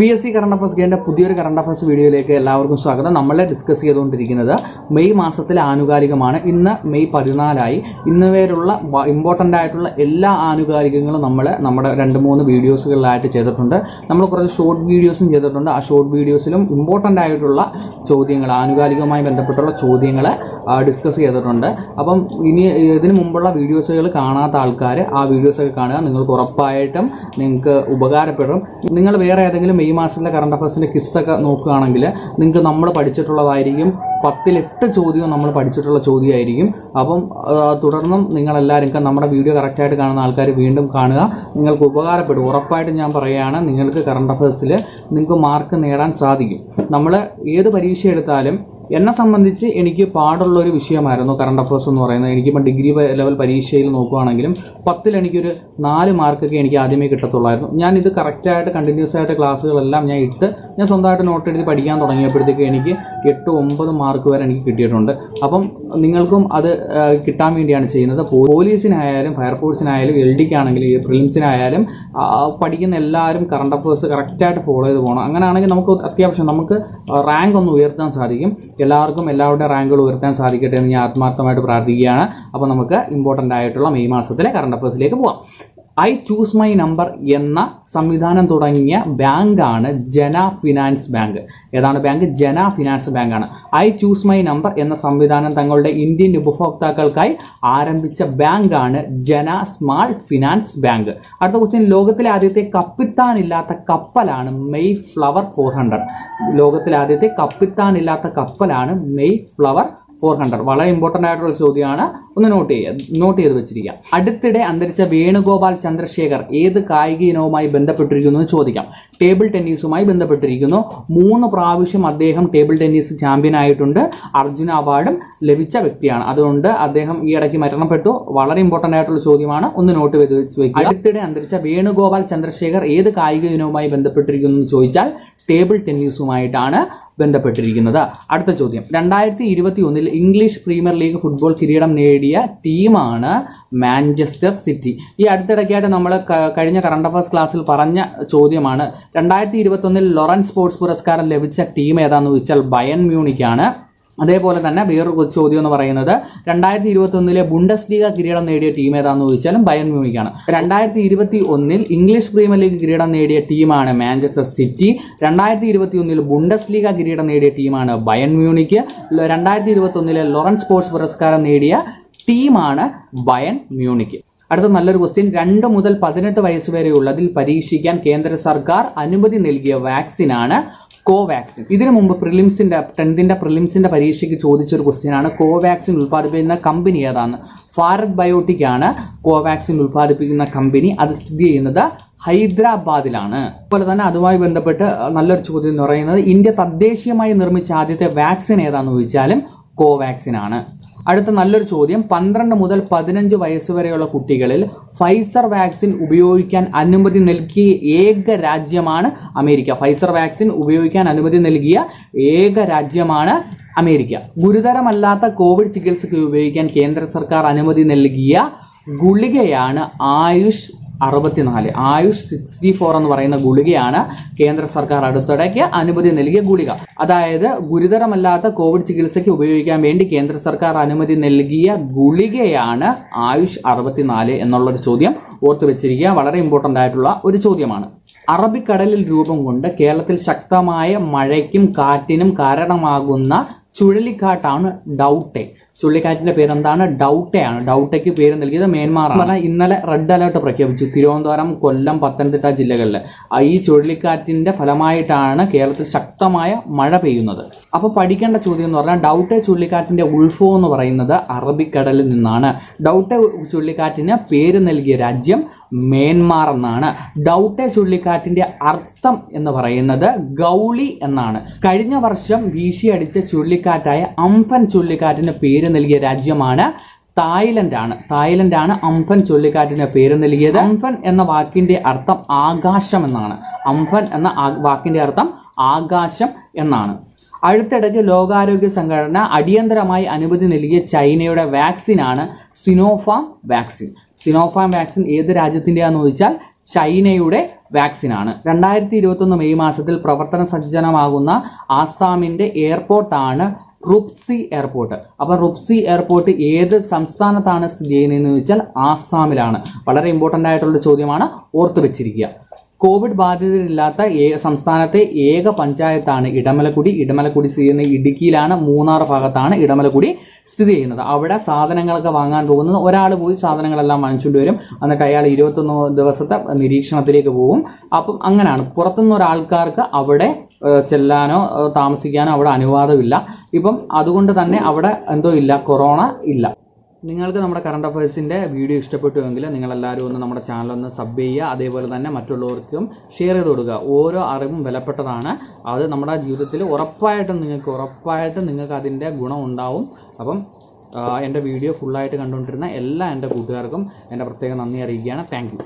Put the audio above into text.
P S C current affairs ഗെയിന്റെ പുതിയൊരു current affairs വീഡിയോയിലേക്ക് എല്ലാവർക്കും സ്വാഗതം. നമ്മൾ ഡിസ്കസ് ചെയ്തുകൊണ്ടിരിക്കുന്നത് മെയ് മാസത്തിലെ ആനുകാലികമാണ്. ഇന്ന് മെയ് പതിനാലായി. ഇന്ന് വരെയുള്ള ഇമ്പോർട്ടന്റ് ആയിട്ടുള്ള എല്ലാ ആനുകാലികങ്ങളും നമ്മൾ നമ്മുടെ രണ്ട് മൂന്ന് വീഡിയോസുകളിലായിട്ട് ചെയ്തിട്ടുണ്ട്. നമ്മൾ കുറച്ച് ഷോർട്ട് വീഡിയോസും ചെയ്തിട്ടുണ്ട്. ആ ഷോർട്ട് വീഡിയോസിലും ഇമ്പോർട്ടന്റ് ആയിട്ടുള്ള ചോദ്യങ്ങൾ ആനുകാലികവുമായി ബന്ധപ്പെട്ടുള്ള ചോദ്യങ്ങൾ ഡിസ്കസ് ചെയ്തിട്ടുണ്ട്. അപ്പം ഇനി ഇതിന് മുമ്പുള്ള വീഡിയോസുകൾ കാണാത്ത ആൾക്കാർ ആ വീഡിയോസൊക്കെ കാണുക. നിങ്ങൾക്ക് ഉറപ്പായിട്ടും നിങ്ങൾക്ക് ഉപകാരപ്പെടും. നിങ്ങൾ വേറെ ഏതെങ്കിലും മെയ് മാസത്തിലെ കറണ്ട് അഫയേഴ്സിന്റെ കിസ്സൊക്കെ നോക്കുകയാണെങ്കിൽ നിങ്ങൾക്ക് നമ്മൾ പഠിച്ചിട്ടുള്ളതായിരിക്കും പത്തിലെട്ട് ചോദ്യവും നമ്മൾ പഠിച്ചിട്ടുള്ള ചോദ്യമായിരിക്കും. അപ്പം തുടർന്നും നിങ്ങളെല്ലാവരും നമ്മുടെ വീഡിയോ കറക്റ്റായിട്ട് കാണുന്ന ആൾക്കാർ വീണ്ടും കാണുക. നിങ്ങൾക്ക് ഉപകാരപ്പെടും. ഉറപ്പായിട്ടും ഞാൻ പറയുകയാണ് നിങ്ങൾക്ക് കറണ്ട് അഫയേഴ്സിൽ നിങ്ങൾക്ക് മാർക്ക് നേടാൻ സാധിക്കും. നമ്മൾ ഏത് പരീക്ഷ എടുത്താലും എന്നെ സംബന്ധിച്ച് എനിക്ക് പാടുള്ള ഒരു വിഷയമായിരുന്നു കറണ്ട് അഫയേഴ്സ് എന്ന് പറയുന്നത്. എനിക്കിപ്പോൾ ഡിഗ്രി ലെവൽ പരീക്ഷയിൽ നോക്കുകയാണെങ്കിലും പത്തിൽ എനിക്കൊരു നാല് മാർക്കൊക്കെ എനിക്ക് ആദ്യമേ കിട്ടത്തുള്ളായിരുന്നു. ഞാൻ ഇത് കറക്റ്റായിട്ട് കണ്ടിന്യൂസ് ആയിട്ട് ക്ലാസ്സുകളെല്ലാം ഞാൻ ഇട്ട് ഞാൻ സ്വന്തമായിട്ട് നോട്ട് എഴുതി പഠിക്കാൻ തുടങ്ങിയപ്പോഴത്തേക്ക് എനിക്ക് എട്ട് ഒമ്പത് മാർക്ക് വരെ എനിക്ക് കിട്ടിയിട്ടുണ്ട്. അപ്പം നിങ്ങൾക്കും അത് കിട്ടാൻ വേണ്ടിയാണ് ചെയ്യുന്നത്. പോലീസിനായാലും ഫയർഫോഴ്സിനായാലും എൽ ഡിക്കാണെങ്കിലും ഈ പ്രിലിംസിനായാലും പഠിക്കുന്ന എല്ലാവരും കറണ്ട് അഫയേഴ്സ് കറക്റ്റായിട്ട് ഫോളോ ചെയ്ത് പോകണം അങ്ങനെയാണെങ്കിൽ നമുക്ക് അത്യാവശ്യം നമുക്ക് റാങ്ക് ഒന്ന് ഉയർത്താൻ സാധിക്കും. എല്ലാവർക്കും എല്ലാവരുടെ റാങ്കുകൾ ഉയർത്താൻ സാധിക്കട്ടെ എന്ന് ഞാൻ ആത്മാർത്ഥമായിട്ട് പ്രാർത്ഥിക്കുകയാണ്. അപ്പോൾ നമുക്ക് ഇമ്പോർട്ടന്റ് ആയിട്ടുള്ള മെയ് മാസത്തിലെ കറണ്ട് അഫയേഴ്സിലേക്ക് പോവാം. ഐ ചൂസ് മൈ നമ്പർ എന്ന സംവിധാനം തുടങ്ങിയ ബാങ്കാണ് ജന ഫിനാൻസ് ബാങ്ക്. ഏതാണ് ബാങ്ക്? ജന ഫിനാൻസ് ബാങ്കാണ്. ഐ ചൂസ് മൈ നമ്പർ എന്ന സംവിധാനം തങ്ങളുടെ ഇന്ത്യൻ ഉപഭോക്താക്കൾക്കായി ആരംഭിച്ച ബാങ്കാണ് ജന സ്മാൾ ഫിനാൻസ് ബാങ്ക്. അടുത്ത ക്വസ്റ്റ്യൻ ലോകത്തിലെ ആദ്യത്തെ കപ്പിത്താനില്ലാത്ത കപ്പലാണ് മെയ് ഫ്ലവർ ഫോർ ഹൺഡ്രഡ് ലോകത്തിലെ ആദ്യത്തെ കപ്പിത്താനില്ലാത്ത കപ്പലാണ് മെയ് ഫ്ലവർ ഫോർ ഹൺഡ്രഡ്. വളരെ ഇമ്പോർട്ടന്റ് ആയിട്ടുള്ള ചോദ്യമാണ്. ഒന്ന് നോട്ട് ചെയ്യുക നോട്ട് ചെയ്ത് വെച്ചിരിക്കുക അടുത്തിടെ അന്തരിച്ച വേണുഗോപാൽ ചന്ദ്രശേഖർ ഏത് കായിക ഇനവുമായി ബന്ധപ്പെട്ടിരിക്കുന്നു എന്ന് ചോദിക്കാം. ടേബിൾ ടെന്നീസുമായി ബന്ധപ്പെട്ടിരിക്കുന്നു. മൂന്ന് പ്രാവശ്യം അദ്ദേഹം ടേബിൾ ടെന്നീസ് ചാമ്പ്യൻ ആയിട്ടുണ്ട്. അർജുന അവാർഡും ലഭിച്ച വ്യക്തിയാണ്. അതുകൊണ്ട് അദ്ദേഹം ഈ ഇടയ്ക്ക് മരണപ്പെട്ടു. വളരെ ഇമ്പോർട്ടന്റ് ആയിട്ടുള്ള ചോദ്യമാണ്. ഒന്ന് നോട്ട് ചെയ്ത് വെച്ച് വയ്ക്കുക അടുത്തിടെ അന്തരിച്ച വേണുഗോപാൽ ചന്ദ്രശേഖർ ഏത് കായിക ഇനവുമായി ബന്ധപ്പെട്ടിരിക്കുന്നു എന്ന് ചോദിച്ചാൽ ടേബിൾ ടെന്നീസുമായിട്ടാണ് ബന്ധപ്പെട്ടിരിക്കുന്നത്. അടുത്ത ചോദ്യം. രണ്ടായിരത്തി ഇരുപത്തി ഒന്നിൽ ഇംഗ്ലീഷ് പ്രീമിയർ ലീഗ് ഫുട്ബോൾ കിരീടം നേടിയ ടീമാണ് മാഞ്ചസ്റ്റർ സിറ്റി. ഈ അടുത്തിടയ്ക്കായിട്ട് നമ്മൾ കഴിഞ്ഞ കറണ്ട് അഫയേഴ്സ് ക്ലാസ്സിൽ പറഞ്ഞ ചോദ്യമാണ്. രണ്ടായിരത്തി ഇരുപത്തി ഒന്നിൽ ലോറൻസ് സ്പോർട്സ് പുരസ്കാരം ലഭിച്ച ടീം ഏതാണെന്ന് ചോദിച്ചാൽ ബയൺ മ്യൂണിക്കാണ്. അതേപോലെ തന്നെ വേറൊരു ചോദ്യം എന്ന് പറയുന്നത് രണ്ടായിരത്തി ഇരുപത്തി ഒന്നിലെ ബുണ്ടസ് ലീഗ കിരീടം നേടിയ ടീം ഏതാണെന്ന് ചോദിച്ചാലും ബയൺ മ്യൂണിക്കാണ്. രണ്ടായിരത്തി ഇരുപത്തി ഒന്നിൽ ഇംഗ്ലീഷ് പ്രീമിയർ ലീഗ് കിരീടം നേടിയ ടീമാണ് മാഞ്ചസ്റ്റർ സിറ്റി. രണ്ടായിരത്തി ഇരുപത്തി ഒന്നിൽ ബുണ്ടസ് ലീഗ കിരീടം നേടിയ ടീമാണ് ബയൻ മ്യൂണിക്ക്. രണ്ടായിരത്തി ഇരുപത്തി ഒന്നിലെ ലോറൻസ് സ്പോർട്സ് പുരസ്കാരം നേടിയ ടീമാണ് ബയൻ മ്യൂണിക്ക്. അടുത്ത നല്ലൊരു ക്വസ്റ്റ്യൻ രണ്ട് മുതൽ പതിനെട്ട് വയസ്സ് വരെയുള്ളതിൽ പരീക്ഷിക്കാൻ കേന്ദ്ര സർക്കാർ അനുമതി നൽകിയ വാക്സിനാണ് കോവാക്സിൻ ഇതിനു മുമ്പ് പ്രിലിംസിന്റെ ടെൻത്തിന്റെ പ്രിലിംസിന്റെ പരീക്ഷയ്ക്ക് ചോദിച്ചൊരു ക്വസ്റ്റ്യൻ ആണ്. കോവാക്സിൻ ഉൽപ്പാദിപ്പിക്കുന്ന കമ്പനി ഏതാണ്? ഭാരത് ബയോട്ടിക് ആണ് കോവാക്സിൻ ഉൽപ്പാദിപ്പിക്കുന്ന കമ്പനി അത് സ്ഥിതി ചെയ്യുന്നത് ഹൈദരാബാദിലാണ്. അതുപോലെ തന്നെ അതുമായി ബന്ധപ്പെട്ട് നല്ലൊരു ചോദ്യം എന്ന് പറയുന്നത് ഇന്ത്യ തദ്ദേശീയമായി നിർമ്മിച്ച ആദ്യത്തെ വാക്സിൻ ഏതാണെന്ന് ചോദിച്ചാലും കോവാക്സിൻ ആണ്. അടുത്ത നല്ലൊരു ചോദ്യം. പന്ത്രണ്ട് മുതൽ പതിനഞ്ച് വയസ്സ് വരെയുള്ള കുട്ടികളിൽ ഫൈസർ വാക്സിൻ ഉപയോഗിക്കാൻ അനുമതി നൽകിയ ഏക രാജ്യമാണ് അമേരിക്ക. ഫൈസർ വാക്സിൻ ഉപയോഗിക്കാൻ അനുമതി നൽകിയ ഏക രാജ്യമാണ് അമേരിക്ക. ഗുരുതരമല്ലാത്ത കോവിഡ് ചികിത്സയ്ക്ക് ഉപയോഗിക്കാൻ കേന്ദ്ര സർക്കാർ അനുമതി നൽകിയ ഗുളികയാണ് ആയുഷ് അറുപത്തിനാല്. ആയുഷ് സിക്സ്റ്റി ഫോർ എന്ന് പറയുന്ന ഗുളികയാണ് കേന്ദ്ര സർക്കാർ അടുത്തിടയ്ക്ക് അനുമതി നൽകിയ ഗുളിക. അതായത് ഗുരുതരമല്ലാത്ത കോവിഡ് ചികിത്സയ്ക്ക് ഉപയോഗിക്കാൻ വേണ്ടി കേന്ദ്ര സർക്കാർ അനുമതി നൽകിയ ഗുളികയാണ് ആയുഷ് അറുപത്തിനാല് എന്നുള്ളൊരു ചോദ്യം ഓർത്തു വെച്ചിരിക്കുക. വളരെ ഇമ്പോർട്ടന്റ് ആയിട്ടുള്ള ഒരു ചോദ്യമാണ്. അറബിക്കടലിൽ രൂപം കൊണ്ട് കേരളത്തിൽ ശക്തമായ മഴയ്ക്കും കാറ്റിനും കാരണമാകുന്ന ചുഴലിക്കാറ്റാണ് ഡൗട്ടെ. ചുഴലിക്കാറ്റിന്റെ പേരെന്താണ്? ഡൗട്ടയാണ്. ഡൗട്ടയ്ക്ക് പേര് നൽകിയത് മേന്മാറാണ് പറഞ്ഞാൽ ഇന്നലെ റെഡ് അലേർട്ട് പ്രഖ്യാപിച്ചു. തിരുവനന്തപുരം കൊല്ലം പത്തനംതിട്ട ജില്ലകളിൽ ഈ ചുഴലിക്കാറ്റിന്റെ ഫലമായിട്ടാണ് കേരളത്തിൽ ശക്തമായ മഴ പെയ്യുന്നത്. അപ്പോൾ പഠിക്കേണ്ട ചോദ്യം എന്ന് പറഞ്ഞാൽ ഡൗട്ടെ ചുഴലിക്കാറ്റിന്റെ ഉത്ഭവം എന്ന് പറയുന്നത് അറബിക്കടലിൽ നിന്നാണ്. ഡൗട്ടെ ചുഴലിക്കാറ്റിന് പേര് നൽകിയ രാജ്യം മേന്മാർ എന്നാണ്. ഡൗട്ടെ ചുഴലിക്കാറ്റിന്റെ അർത്ഥം എന്ന് പറയുന്നത് ഗൗളി എന്നാണ്. കഴിഞ്ഞ വർഷം വീശിയടിച്ച ചുഴലിക്കാറ്റായ അംഫൻ ചുഴലിക്കാറ്റിന് പേര് നൽകിയ രാജ്യമാണ് തായ്ലൻഡ് ആണ് തായ്ലൻഡ് ആണ് അംഫൻ ചുഴലിക്കാറ്റിന് പേര് നൽകിയത്. അംഫൻ എന്ന വാക്കിന്റെ അർത്ഥം ആകാശം എന്നാണ്. അംഫൻ എന്ന വാക്കിന്റെ അർത്ഥം ആകാശം എന്നാണ്. അടുത്തിടയ്ക്ക് ലോകാരോഗ്യ സംഘടന അടിയന്തരമായി അനുമതി നൽകിയ ചൈനയുടെ വാക്സിനാണ് സിനോഫാം വാക്സിൻ. സിനോഫാം വാക്സിൻ ഏത് രാജ്യത്തിന്റെയാണെന്ന് ചോദിച്ചാൽ ചൈനയുടെ വാക്സിനാണ് രണ്ടായിരത്തി ഇരുപത്തൊന്ന് മെയ് മാസത്തിൽ പ്രവർത്തന സജ്ജനമാകുന്ന ആസാമിന്റെ എയർപോർട്ടാണ് റുപ്സി എയർപോർട്ട് അപ്പോൾ റുപ്സി എയർപോർട്ട് ഏത് സംസ്ഥാനത്താണ് സ്ഥിതി ചെയ്യുന്നതെന്ന് ചോദിച്ചാൽ ആസാമിലാണ്. വളരെ ഇമ്പോർട്ടന്റ് ആയിട്ടുള്ള ചോദ്യമാണ് ഓർത്ത് വെച്ചിരിക്കുക. കോവിഡ് ബാധിതരില്ലാത്ത സംസ്ഥാനത്തെ ഏക പഞ്ചായത്താണ് ഇടമലക്കുടി. ഇടമലക്കുടി സ്ഥിതി ചെയ്യുന്ന ഇടുക്കിയിലാണ് മൂന്നാർ ഭാഗത്താണ് ഇടമലക്കുടി സ്ഥിതി ചെയ്യുന്നത്. അവിടെ സാധനങ്ങളൊക്കെ വാങ്ങാൻ പോകുന്നത് ഒരാൾ പോയി സാധനങ്ങളെല്ലാം വാങ്ങിച്ചുകൊണ്ട് വരും. എന്നിട്ട് അയാൾ ഇരുപത്തൊന്ന് ദിവസത്തെ നിരീക്ഷണത്തിലേക്ക് പോകും. അപ്പം അങ്ങനെയാണ് പുറത്തുനിന്ന് ഒരാൾക്കാർക്ക് അവിടെ ചെല്ലാനോ താമസിക്കാനോ അവിടെ അനുവാദമില്ല. ഇപ്പം അതുകൊണ്ട് തന്നെ അവിടെ എന്തോ ഇല്ല. കൊറോണ ഇല്ല. നിങ്ങൾക്ക് നമ്മുടെ കറണ്ട് അഫയേഴ്സിന്റെ വീഡിയോ ഇഷ്ടപ്പെട്ടുവെങ്കിൽ നിങ്ങളെല്ലാവരും ഒന്ന് നമ്മുടെ ചാനൽ ഒന്ന് സബ് ചെയ്യുക. അതേപോലെ തന്നെ മറ്റുള്ളവർക്കും ഷെയർ ചെയ്ത് കൊടുക്കുക. ഓരോ അറിവും വിലപ്പെട്ടതാണ്. അത് നമ്മുടെ ജീവിതത്തിൽ ഉറപ്പായിട്ടും നിങ്ങൾക്ക് ഉറപ്പായിട്ടും നിങ്ങൾക്ക് അതിന്റെ ഗുണം ഉണ്ടാവും. അപ്പം എന്റെ വീഡിയോ ഫുള്ളായിട്ട് കണ്ടുകൊണ്ടിരുന്ന എല്ലാ എന്റെ കൂട്ടുകാർക്കും എന്റെ പ്രത്യേക നന്ദി അറിയിക്കുകയാണ്. താങ്ക്